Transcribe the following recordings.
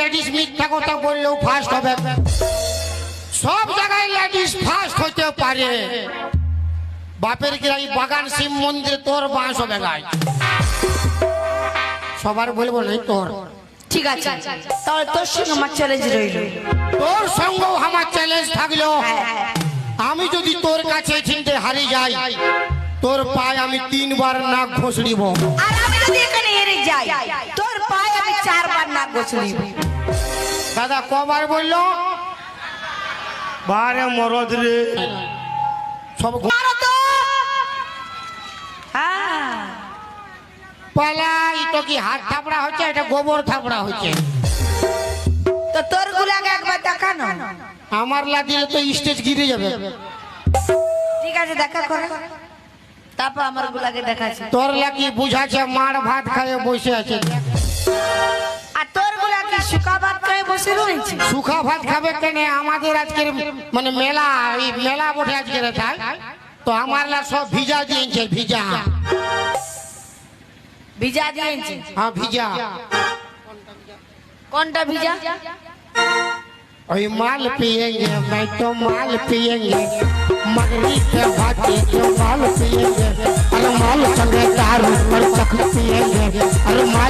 Ladies মিথ্যা কথা বললেও ফার্স্ট হবে। সব জায়গায় লেডিস ফার্স্ট হতে পারে। বাপের গ্রাই বাগান শিব মন্দিরে তোর বাঁশ হবে গাই সবার বলব নাই তোর। ঠিক আছে। তাহলে তোর সঙ্গে আমার চ্যালেঞ্জ রইল। তোর সঙ্গেও আমার চ্যালেঞ্জ থাকল। আমি যদি তোর কাছে চিনতে হারিয়ে যাই তোর পায়ে আমি তিনবার নাক ঘষড়িব আর আমি যদি এখানে হেরে যাই চারবার নাক গোছলি। দাদা কবার বলল? বারে মরদ রে। সব হ্যাঁ। পালাই তো কি হাত থাপড়া হচ্ছে এটা গোবর থাপড়া হচ্ছে? তো তোর গুলাকে একবার দেখানো। আমার লাগিয়ে তো স্টেজ গিরে যাবে। ঠিক আছে দেখা করে। তারপর আমার গুলাকে দেখাচ্ছি। তোর লাগি বুঝাচ্ছে মার ভাত খাইয়ে বসে আছে। আর তোর গুলাকে শুকা ভাত খেয়ে বসে রয়েছে সুখা ভাত খাবে কেন আমাদের আজকের মানে মেলা এই মেলা বটে আজকের তাই তো আমার লা সব ভিজা দিয়েছে ভিজা ভিজা দিয়েছে হ্যাঁ ভিজা কোনটা ভিজা ওই माल पिएंगे मैं तो माल पिएंगे मगरी के भाते तो माल पिएंगे अरे माल संगे दारू पर चख पिएंगे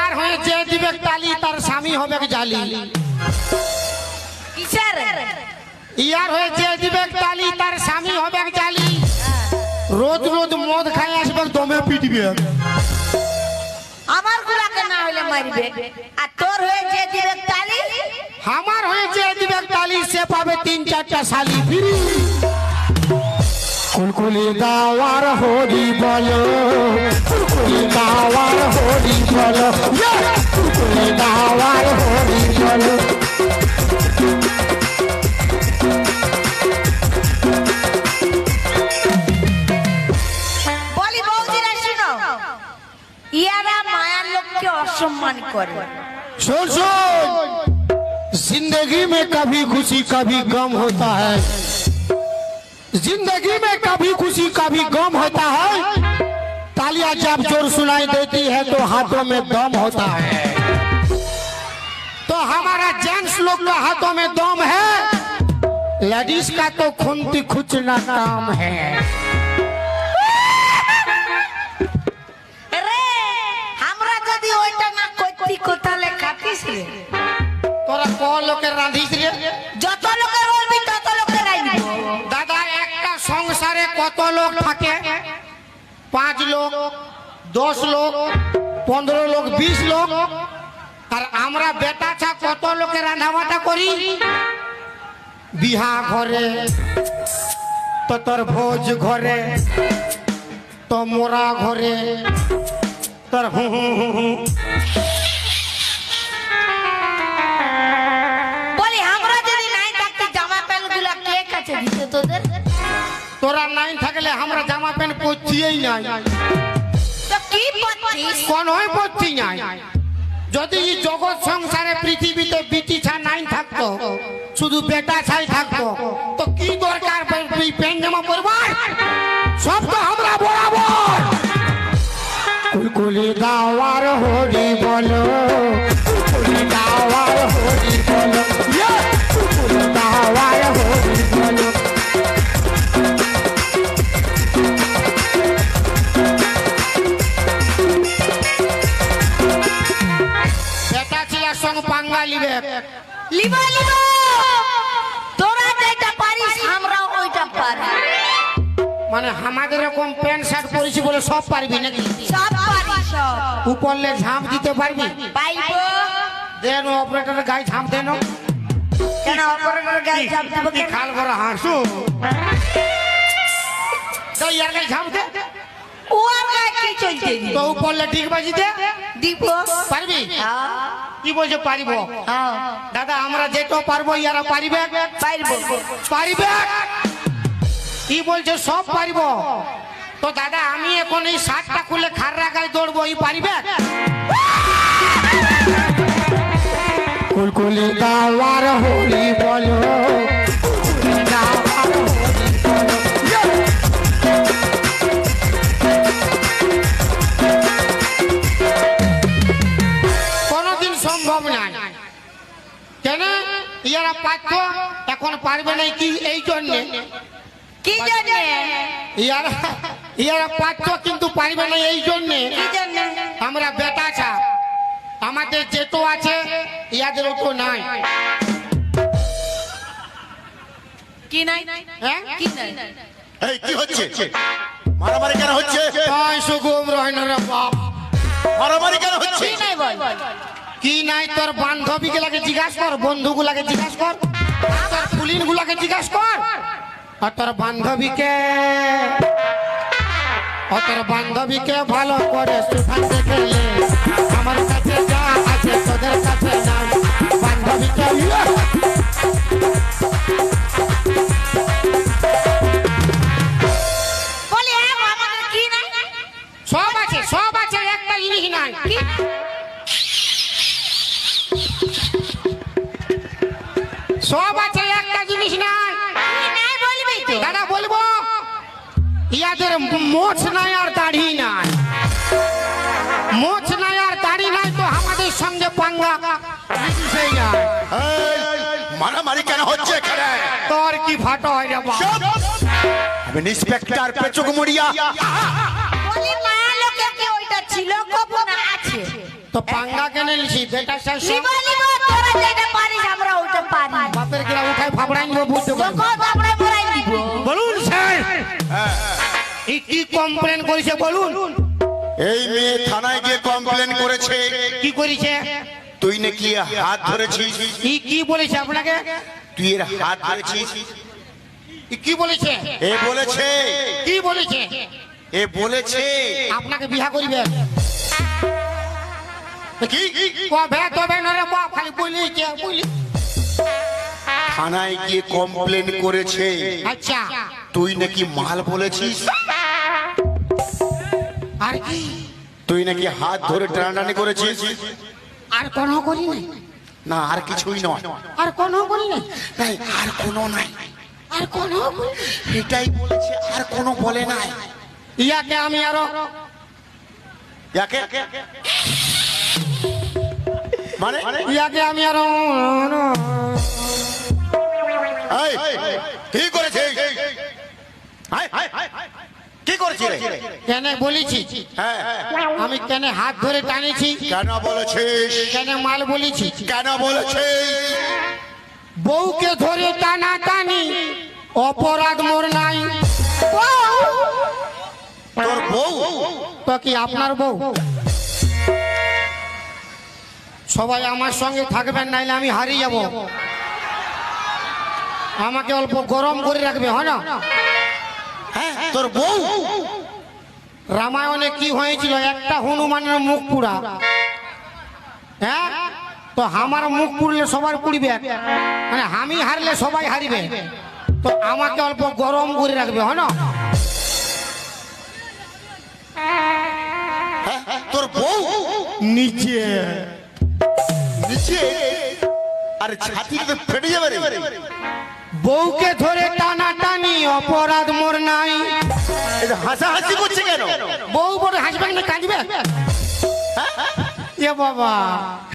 ইয়ার হয়ে যে দিবে তালি তার স্বামী হবে জালি কিসের? ইয়ার হয়ে যে দিবে তালি তার স্বামী হবে জালি রোজ রোজ মদ খাই আসবে দমে পিটবে আমার গুলাকে না হইলে মারবে। আর তোর হয়ে যে দিবে তালি? আমার হয়ে যে দিবে তালি সে পাবে তিন চারটা শালি ফিরি কুলকুলি দাওয়ার হরি বলো কুলকুলি দাওয়ার হরি বলো কুলকুলি দাওয়ার হরি বলো বলি বৌদিরা শুনো ইয়ারা মায়ার লোককে অসম্মান করে सुन सुन जिंदगी में कभी खुशी कभी गम होता है ज़िंदगी में कभी खुशी कभी गम होता है। तालियाँ जब ज़ोर सुनाई देती है तो हाथों में दम होता है। तो हमारा जेंट्स लोग का हाथों में दम है। लेडीज़ का तो खुनती खुचना काम है। तोरा कौन लोग रांधीस जो तो लोग লোক থাকে, পাঁচ লোক, দশ লোক, পনেরো লোক, বিশ লোক। আর আমরা বেটা ছা কত লোকের রান্নাবাটা করি? বিহা ঘরে, তো তোর ভোজ ঘরে, তো মোরা ঘরে, তোর হু হু হু। তোরা নাই থাকলে আমরা জামা প্যান্ট পরছিই নাই। তো কি করছিস কোনোই পড়ছি নাই। যদি এই জগৎ সংসারে পৃথিবীতে বিটি ছা নাই থাকতো শুধু বেটা ছাই থাকতো তো কি দরকার প্যান্ট জামা পরবার? সব তো আমরা বরাবর। কুলকুলি দাওয়ার হরি বলো লিবে লিব লিব তোরা যেটা পারিস আমরা ওইটা পারি। মানে আমাদের এরকম প্যান্ট শার্ট পরেছি বলে সব পারবি নাকি? সব পারি সব। উপরলে ঝাঁপ দিতে পারবি? পাইব। দেন অপারেটরের গায়ে ঝাঁপ দেন কেন অপরাধের গায়ে চাপ দিব কি কেন? খাল করে হাসু। তো ইয়ার গায়ে ঝাঁপ দে। ও আর গায়ে কি চলছে তো পড়লে ঠিক বাজি দে দিব। পারবি? হ্যাঁ। কি বলছে পারিব? হ্যাঁ। দাদা আমরা যেটা পারব ইয়ারা পারিবে? পারব। পারিবে? কি বলছে সব পারিব? তো দাদা আমি এখন এই শার্টটা খুলে খাররা গায়ে দৌড়বো এই পারিবে? কুলকুলি দাওয়ার হরি বলো। কেন ইয়ারা পারত? এখন পারবে না কি? এই জন্যে। কি জানে ইয়ারা ইয়ারা পারত কিন্তু পারবে না এই জন্যে। আমরা বেটা ছা। আমাদের যেটো আছে ইয়াদের তো নাই। কি নাই? হ্যাঁ? কি নাই? এই কি হচ্ছে? মারামারি কেন হচ্ছে? তাই সুগম রয় বাপ। মারামারি কেন হচ্ছে? কি নাই বল? কি নাই তোর বান্ধবী গুলাকে জিজ্ঞাসা কর বন্ধু গুলাকে জিজ্ঞাসা কর, তোর পুলিন গুলাকে জিজ্ঞাসা কর। আর তোর বান্ধবীকে তোর বান্ধবীকে ভালো করে সুঠাতে গেলে আমার কাছে যা আছে তোদের কাছে নাই। বান্ধবীকে মারামারি কেন হচ্ছে এখানে? তোর কি ফাটো হয় রে আমি ইন্সপেক্টর পেচুক মুড়িয়া। বলি মায়া লোকে কি ওইটা ছিল? কবু আছে? তো পাঙ্গা কেনে নিছি বেটা শেষ লিব লিব তোরা যেটা পারিস আমরা ওইটা পারি। বাপের গিরা উঠাই ফাবড়াই নিব বুঝতে তো পারব কত মরাই দিব বলুন স্যার। এই কি কমপ্লেন করেছে বলুন? এই মেয়ে থানায় গিয়ে কমপ্লেন করেছে। কি করেছে? তুই নাকি হাত ধরেছিস? কি কি বলেছে আপনাকে? তুই এর হাত ধরেছিস? কি বলেছে? এ বলেছে। কি বলেছে? এ বলেছে। আপনাকে বিয়া করিবে। কি? কবে তবে নরে বাপ খালি বলিছে বলি থানায় গিয়ে কমপ্লেন করেছে। আচ্ছা। তুই নাকি মাল বলেছিস? আর কি? তুই নাকি হাত ধরে টানাটানি করেছিস? আর কোনো করি নাই? না আর কিছুই নয়। আর কোনো করি নাই? নাই আর কোনো নাই। আর কোনো এটাই বলেছে আর কোনো বলে নাই। ইয়াকে আমি আরও ইয়াকে? মানে? ইয়াকে আমি আরও এই, কি করেছে হাই, হাই, কি কেন বলেছি? হ্যাঁ। আমি কেন হাত ধরে টানেছি? কেন বলেছিস? কেন মাল বলেছি? কেন বলেছিস? বউকে ধরে টানা টানি অপরাধ মোর নাই। তোর বউ? তো কি আপনার বউ? সবাই আমার সঙ্গে থাকবেন নাইলে আমি হারিয়ে যাব। আমাকে অল্প গরম করে রাখবে হয় না? তোর বউ? রামায়ণে কি হয়েছিল? একটা হনুমানের মুখ পুরা। হ্যাঁ? তো আমার মুখ পুড়লে সবার পুড়বে মানে আমি হারলে সবাই হারিবে। তো আমাকে অল্প গরম করে রাখবে হয় না? হ্যাঁ, তোর বউ? নিচে। নিচে? আরে ছাতি তো ফেটে যাবে রে। বউকে ধরে টানা টানি অপরাধ মোর নাই। হাসাহাসি করছে কেন? বউ বড় হাসবে না কাঁদবে? এ বাবা।